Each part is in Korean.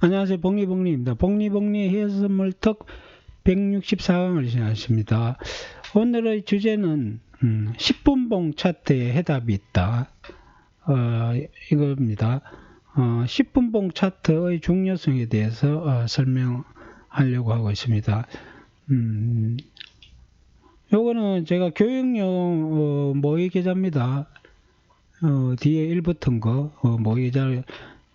안녕하세요. 복리복리입니다. 복리복리 해선물턱 164강을 진행하십니다. 오늘의 주제는 음, 10분봉 차트에 해답이 있다. 어, 이겁니다. 어, 10분봉 차트의 중요성에 대해서 어, 설명하려고 하고 있습니다. 음, 요거는 제가 교육용 어, 모의 계좌입니다. 어, 뒤에 1 붙은 거 어, 모의 계좌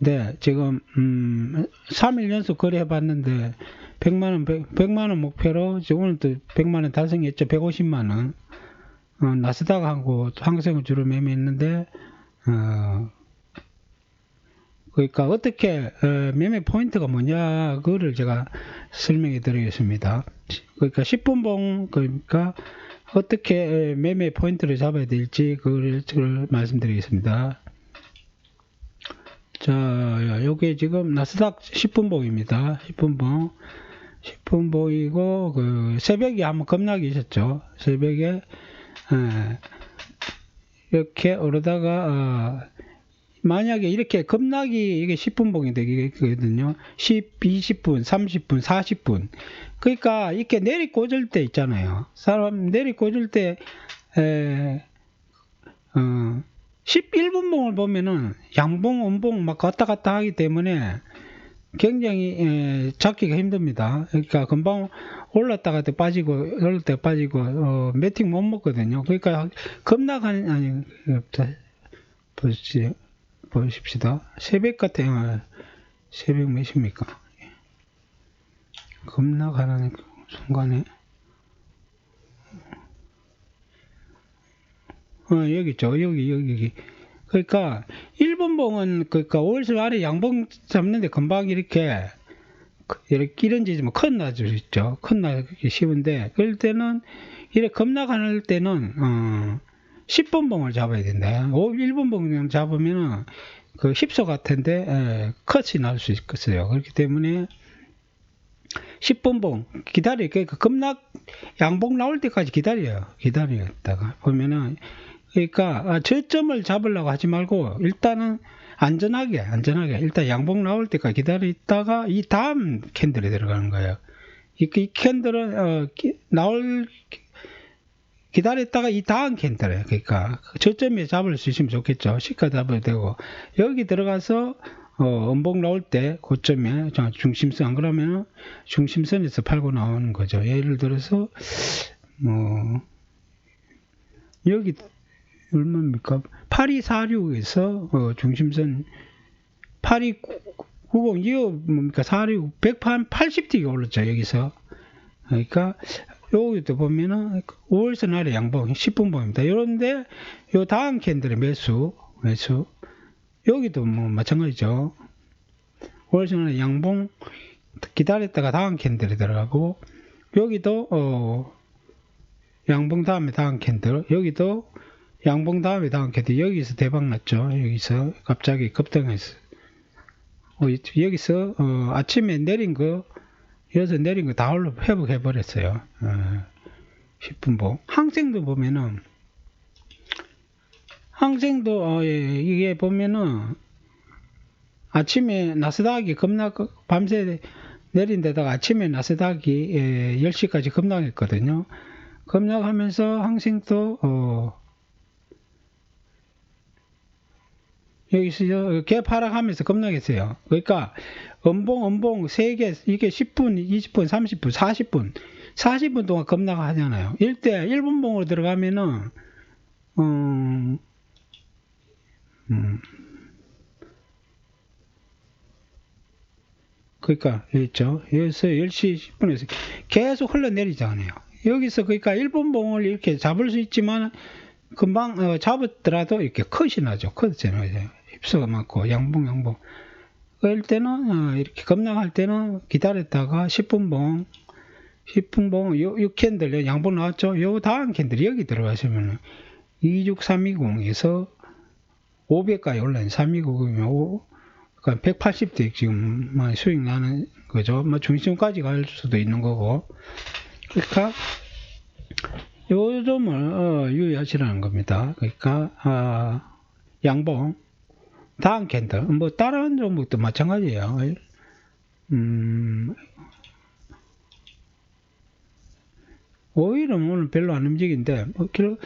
네, 지금 음, 3일 연속 거래해 봤는데 100만 원 100, 만원 목표로 오늘도 100만 원 달성했죠. 150만 원. 어, 나스닥하고 항생을 주로 매매했는데 어, 그러니까 어떻게 어, 매매 포인트가 뭐냐 그거를 제가 설명해 드리겠습니다. 그러니까 10분 봉 그러니까 어떻게 매매 포인트를 잡아야 될지 그걸 말씀드리겠습니다. 자, 요게 지금 나스닥 10분봉입니다. 10분봉. 10분봉이고, 그, 새벽에 한번 급락이 있었죠. 새벽에, 에, 이렇게 오르다가, 어, 만약에 이렇게 급락이 이게 10분봉이 되거든요. 10, 20분, 30분, 40분. 그러니까 이렇게 내리 꽂을 때 있잖아요. 사람 내리 꽂을 때, 에, 어, 11분봉을 보면은 양봉, 음봉 막 왔다 갔다 하기 때문에 굉장히 에, 잡기가 힘듭니다. 그러니까 금방 올랐다가 또 빠지고 올랐다 가 빠지고 어, 매팅 못 먹거든요. 그러니까 급락하는 아니 보시 보십시다. 새벽 같아요. 새벽 몇입니까? 급락하는 순간에 어, 여기 있죠. 여기, 여기, 여기. 그러니까, 일본봉은, 그러니까, 월수 아래 양봉 잡는데 금방 이렇게, 이렇게 이런지 뭐, 큰 나줄 수 있죠. 큰 나기 쉬운데, 그럴 때는, 이렇게 급락할 때는, 어, 10분봉을 잡아야 된다. 1분봉 잡으면은, 그 힙소 같은데, 에, 컷이 날 수 있겠어요. 그렇기 때문에, 10분봉 기다려. 그러니까 급락 양봉 나올 때까지 기다려요. 기다려다가 보면은 그러니까 아, 저점을 잡으려고 하지 말고 일단은 안전하게 안전하게 일단 양봉 나올 때까지 기다려 있다가 이 다음 캔들에 들어가는 거예요. 이, 이 캔들은 어, 기, 나올 기다렸다가 이 다음 캔들에 그러니까 저점에 잡을 수 있으면 좋겠죠. 시가 잡아야 되고 여기 들어가서 어, 음봉 나올 때 고점에 중심선 안 그러면 중심선에서 팔고 나오는 거죠. 예를 들어서 뭐 여기 얼마입니까? 8246에서 어, 중심선 8290 이거 뭡니까? 46 180T가 올랐죠 여기서 그러니까 여기도 보면은 5월선 아래 양봉 10분봉입니다. 이런데 요 다음 캔들의 매수 매수 여기도 뭐 마찬가지죠. 5월선 아래 양봉 기다렸다가 다음 캔들에 들어가고 여기도 어 양봉 다음에 다음 캔들 여기도 양봉 다음에 다음 캐디 여기서 대박 났죠. 여기서 갑자기 급등했어. 어, 여기서 어, 아침에 내린 거 여기서 내린 거 다 올라 회복해 버렸어요. 어, 10분봉. 항생도 보면은 항생도 어, 예, 이게 보면은 아침에 나스닥이 급락 밤새 내린 데다가 아침에 나스닥이 예, 10시까지 급락했거든요. 급락하면서 항생도 어, 여기서 개파락하면서 겁나겠어요. 그러니까 음봉 음봉 3개 이게 10분, 20분, 30분, 40분 40분 동안 겁나가 하잖아요. 1대 1분 봉으로 들어가면은 음, 음. 그러니까 있죠. 여기서 10시 10분에서 계속 흘러내리잖아요. 여기서 그러니까 1분 봉을 이렇게 잡을 수 있지만 금방 어, 잡았더라도 이렇게 컷이 나죠. 컷이 나죠. 휩쓸어 맞고 양봉 양봉. 그럴 때는 어, 이렇게 급락할 때는 기다렸다가 10분 봉 10분 봉 요, 요 캔들 양봉 나왔죠? 요 다음 캔들 여기 들어가시면 26320에서 500까지 올라온 320이면 그러니까 180대 지금 수익 나는 거죠. 뭐 중심까지 갈 수도 있는 거고. 그러니까 요 점을 어, 유의하시라는 겁니다. 그러니까 아, 양봉 다음 캔들 뭐 다른 종목도 마찬가지예요. 음, 오일은 오늘 별로 안 움직인데, 어, 길-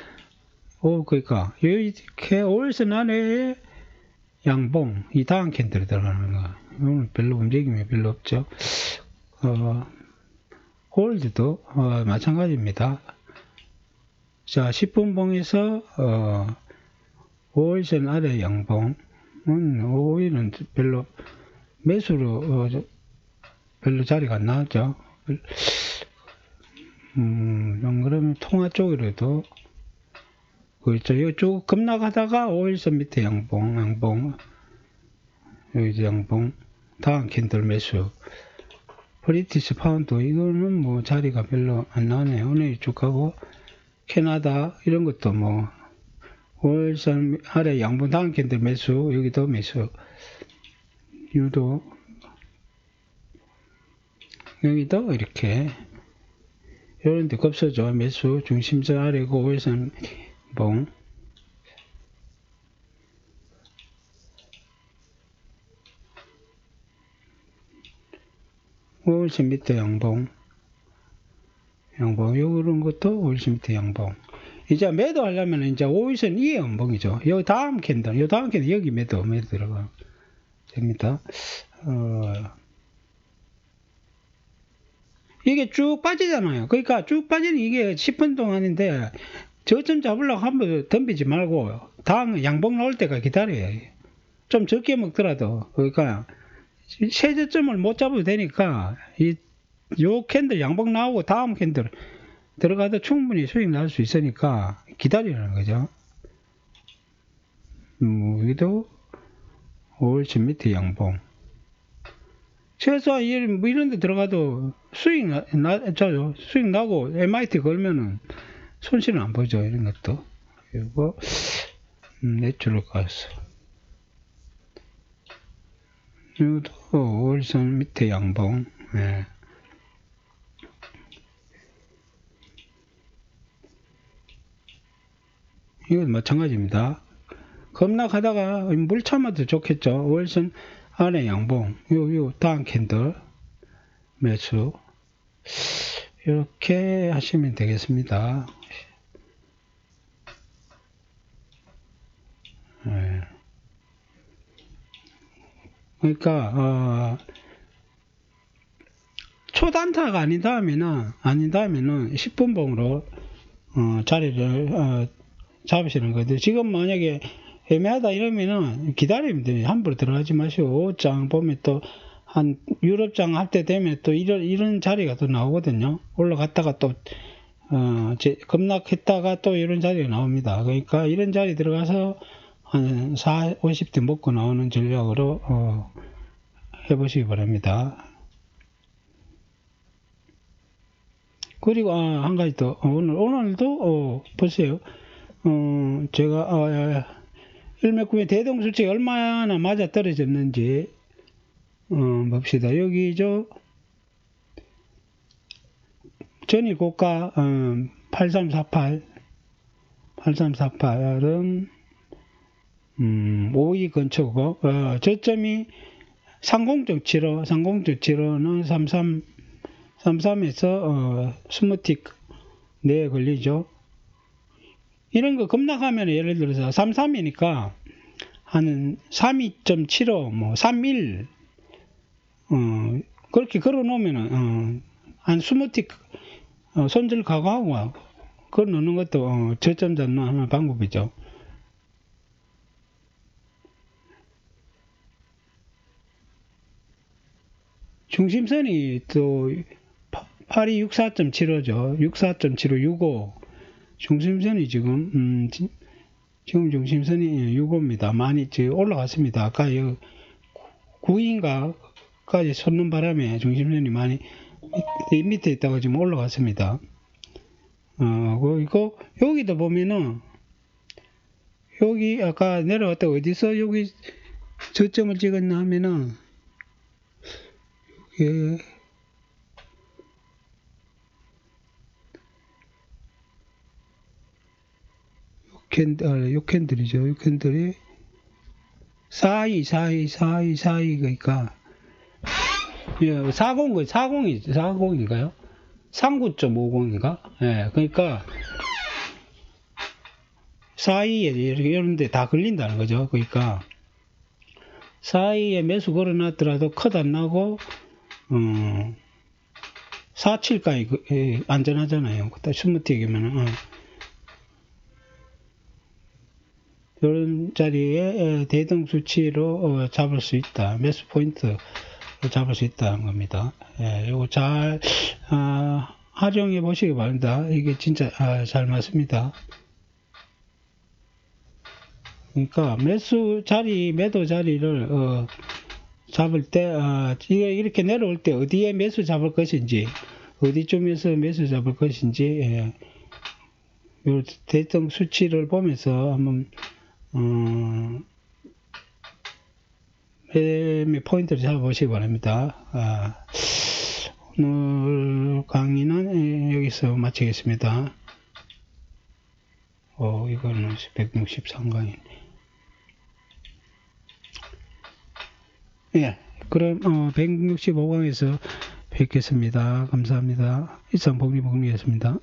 오, 그러니까, 이렇게 오일선 안에 양봉, 이 다음 캔들이 들어가는 거. 오늘 별로 움직임이 별로 없죠. 어, 골드도 어, 마찬가지입니다. 자, 10분 봉에서 어, 5일선 아래 양봉, 은 5일은 별로 매수로 어, 저- 별로 자리가 안 나왔죠. 음, 좀 그러면 통화 쪽으로도 그렇죠. 이쪽 급락하다가 5일선 밑에 양봉, 양봉, 여기 양봉, 다음 캔들 매수. 브리티시 파운드 이거는 뭐 자리가 별로 안 나네요. 오늘 이쪽하고 캐나다 이런 것도 뭐 5일선 아래 양봉 다음 캔들 매수 여기도 매수. 유도. 여기도 이렇게. 이런 데 kop서죠. 매수 중심선 아래고 5일선 봉. 오일선 밑에 양봉. 양봉 요런 것도 오일선 밑에 양봉 이제 매도 하려면 이제 오일선 이에 연봉이죠. 요 다음 캔들 요 다음 캔들 여기 매도 매도 들어가. 됩니다. 어, 이게 쭉 빠지잖아요. 그러니까 쭉 빠지는 이게 10분 동안인데 저점 잡으려고 한번 덤비지 말고 다음 양봉 나올 때가 기다려야 해요. 좀 적게 먹더라도. 그러니까 세저점을 못 잡아도 되니까 이 요 캔들 양봉 나오고 다음 캔들 들어가도 충분히 수익 날 수 있으니까 기다리라는 거죠. 음, 여기도 5일선 밑에 양봉. 최소한 이런, 뭐 이런 데 들어가도 수익 나, 나, 저, 수익 나고 MIT 걸면은 손실은 안 보죠. 이런 것도. 그리고, 음, 내추럴 가스. 이것도 5일선 밑에 양봉. 예. 이건 마찬가지입니다. 급락하다가 물 참아도 좋겠죠. 5일선 안에 양봉, 요, 요, 다음 캔들, 매수. 이렇게 하시면 되겠습니다. 예. 그러니까, 어, 초단타가 아닌 다음에는 10분봉으로, 어, 자리를, 어, 잡으시는 거죠. 지금 만약에 애매하다 이러면은 기다리면 돼요. 함부로 들어가지 마시고 5장 보면 또 한 유럽장 할 때 되면 또 이런 이런 자리가 또 나오거든요. 올라갔다가 또 어, 제, 급락했다가 또 이런 자리가 나옵니다. 그러니까 이런 자리 들어가서 한 4, 50대 먹고 나오는 전략으로 어, 해보시기 바랍니다. 그리고 아, 한 가지 더 어, 오늘 오늘도 어, 보세요. 어, 제가 어, 일맥구의 대동수칙이 얼마나 맞아 떨어졌는지 어, 봅시다. 여기 저 전일 고가 어, 8348 8348은 음, 5위 근처고 어, 저점이 30.75 30.75는 33 33에서 어, 스무틱 내에 걸리죠. 이런 거 급락하면 예를 들어서 33이니까 한 32.75, 뭐 31, 어, 그렇게 걸어 놓으면은, 어, 한 20틱, 어, 손질 각오하고 걸어 놓는 것도, 어, 저점 잡는 하나 방법이죠. 중심선이 또 82 64.75죠. 64.75, 65. 중심선이 지금 음, 지- 지금 중심선이 6호입니다. 많이 올라갔습니다. 아까 여 9인가까지 솟는 바람에 중심선이 많이 밑에, 밑에 있다가 지금 올라갔습니다. 어, 그리고 여기도 보면은 여기 아까 내려왔다 어디서 여기 저점을 찍었나 하면은 예, 캔, 아, 요 캔들이죠. 요 캔들이 사이, 사이, 사이, 사이, 그러니까 예, 40, 40이, 40인가요? 39.50인가? 예, 그러니까, 사이에 이런 데 다 걸린다는 거죠. 그러니까, 사이에 매수 걸어놨더라도 컷 안 나고, 음, 47까지 그, 예, 안전하잖아요. 그때 스무틱이면은, 어. 이런 자리에 에, 대등 수치로 어, 잡을 수 있다. 매수 포인트 잡을 수 있다는 겁니다. 예, 이거 잘 아, 활용해 보시기 바랍니다. 이게 진짜 아, 잘 맞습니다. 그러니까 매수 자리, 매도 자리를 어, 잡을 때 아, 이렇게 내려올 때 어디에 매수 잡을 것인지 어디쯤에서 매수 잡을 것인지 예, 요 대등 수치를 보면서 한번 어, 매매 포인트를 잡아보시기 바랍니다. 아, 오늘 강의는 예, 여기서 마치겠습니다. 어, 이거는 163강이네. 예, 그럼 어, 165강에서 뵙겠습니다. 감사합니다. 이상 복리복리였습니다.